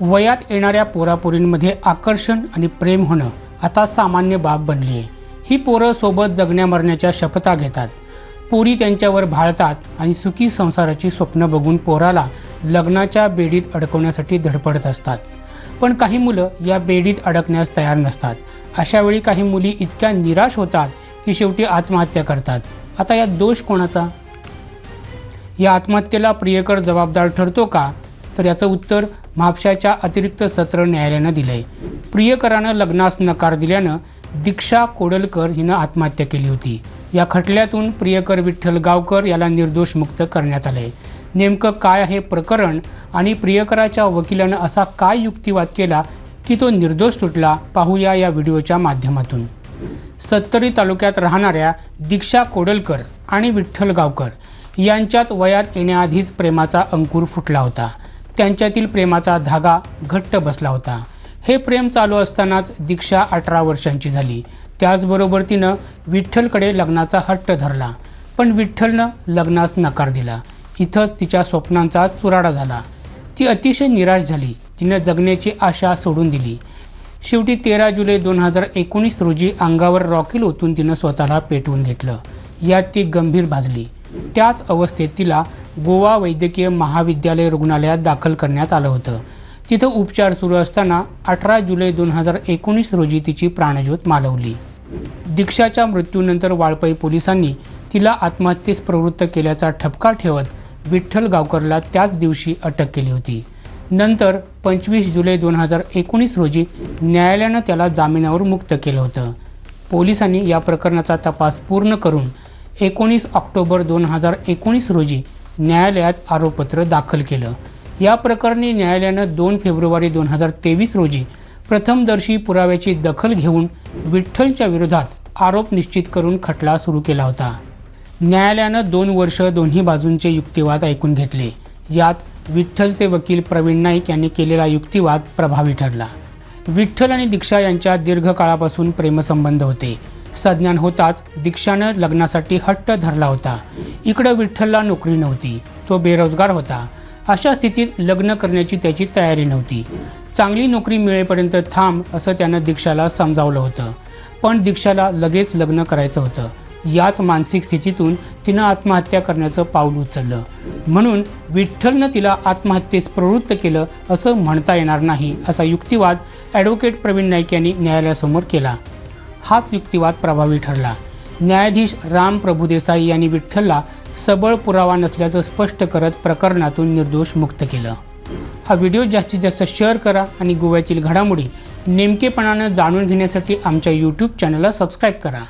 वयात येणाऱ्या पोरापोरींमध्ये आकर्षण आणि प्रेम होणं आता सामान्य बाब बनली आहे ही पोरं सोबत जगण्या मरण्याच्या शपथा घेतात. पोरी त्यांच्यावर भाळतात आणि सुखी संसाराची स्वप्न बघून पोराला लग्नाच्या बेडीत अडकवण्यासाठी धडपडत असतात. पण काही मुलं या बेडीत अडकण्यास तयार नसतात. अशावेळी काही मुली इतक्या निराश होतात की शेवटी आत्महत्या करतात. आता यात दोष कोणाचा? या आत्महत्येला प्रियकर जबाबदार ठरतो का? तर याचं उत्तर म्हापशाच्या अतिरिक्त सत्र न्यायालयानं दिलं आहे प्रियकरानं लग्नास नकार दिल्यानं दीक्षा कोडलकर हिनं आत्महत्या केली होती. या खटल्यातून प्रियकर विठ्ठल गावकर याला निर्दोष मुक्त करण्यात आलं आहे नेमकं काय आहे प्रकरण आणि प्रियकराच्या वकिलानं असा काय युक्तिवाद केला की तो निर्दोष सुटला पाहूया या व्हिडिओच्या माध्यमातून. सत्तरी तालुक्यात राहणाऱ्या दीक्षा कोडलकर आणि विठ्ठल गावकर यांच्यात वयात येण्याआधीच प्रेमाचा अंकुर फुटला होता. त्यांच्यातील प्रेमाचा धागा घट्ट बसला होता. हे प्रेम चालू असतानाच दीक्षा अठरा वर्षांची झाली. त्याचबरोबर तिनं विठ्ठलकडे लग्नाचा हट्ट धरला. पण विठ्ठलनं लग्नास नकार दिला. इथंच तिच्या स्वप्नांचा चुराडा झाला. ती अतिशय निराश झाली. तिनं जगण्याची आशा सोडून दिली. शेवटी तेरा जुलै दोन हजार एकोणीस रोजी अंगावर रॉकेल ओतून तिनं स्वतःला पेटवून घेतलं. यात ती गंभीर भाजली. त्याच अवस्थेत तिला गोवा वैद्यकीय महाविद्यालय रुग्णालयात दाखल करण्यात आलं होतं. तिथं उपचार सुरू असताना अठरा जुलै दोन हजार एकोणीस रोजी तिची प्राणज्योत मालवली. दीक्षाच्या मृत्यूनंतर वाळपई पोलिसांनी तिला आत्महत्येस प्रवृत्त केल्याचा ठपका ठेवत विठ्ठल गावकरला त्याच दिवशी अटक केली होती. नंतर पंचवीस जुलै दोन हजार एकोणीस रोजी न्यायालयानं त्याला जामिनावर मुक्त केलं होतं. पोलिसांनी या प्रकरणाचा तपास पूर्ण करून एकोणीस ऑक्टोबर दोन हजार एकोणीस रोजी न्यायालयात आरोपपत्र दाखल केलं. या प्रकरणी न्यायालयानं दोन फेब्रुवारी दोन हजार तेवीस रोजी प्रथमदर्शी पुराव्याची दखल घेऊन विठ्ठलच्या विरोधात आरोप निश्चित करून खटला सुरू केला होता. न्यायालयानं दोन वर्ष दोन्ही बाजूंचे युक्तिवाद ऐकून घेतले. यात विठ्ठलचे वकील प्रवीण नाईक यांनी केलेला युक्तिवाद प्रभावी ठरला. विठ्ठल आणि दीक्षा यांच्या दीर्घकाळापासून प्रेमसंबंध होते. सज्ञान होताच दीक्षानं लग्नासाठी हट्ट धरला होता. इकडं विठ्ठलला नोकरी नव्हती. तो बेरोजगार होता. अशा स्थितीत लग्न करण्याची त्याची तयारी नव्हती. चांगली नोकरी मिळेपर्यंत थांब असं त्यानं दीक्षाला समजावलं होतं. पण दीक्षाला लगेच लग्न करायचं होतं. याच मानसिक स्थितीतून तिनं आत्महत्या करण्याचं पाऊल उचललं. म्हणून विठ्ठलनं तिला आत्महत्येस प्रवृत्त केलं असं म्हणता येणार नाही असा युक्तिवाद ॲडव्होकेट प्रवीण नाईक यांनी न्यायालयासमोर केला. हाच युक्तिवाद प्रभावी ठरला. न्यायाधीश राम प्रभुदेसाई यांनी विठ्ठलला सबळ पुरावा नसल्याचं स्पष्ट करत प्रकरणातून निर्दोष मुक्त केलं. हा व्हिडिओ जास्तीत जास्त शेअर करा आणि गोव्यातील घडामोडी नेमकेपणानं जाणून घेण्यासाठी आमच्या यूट्यूब चॅनलला सबस्क्राईब करा.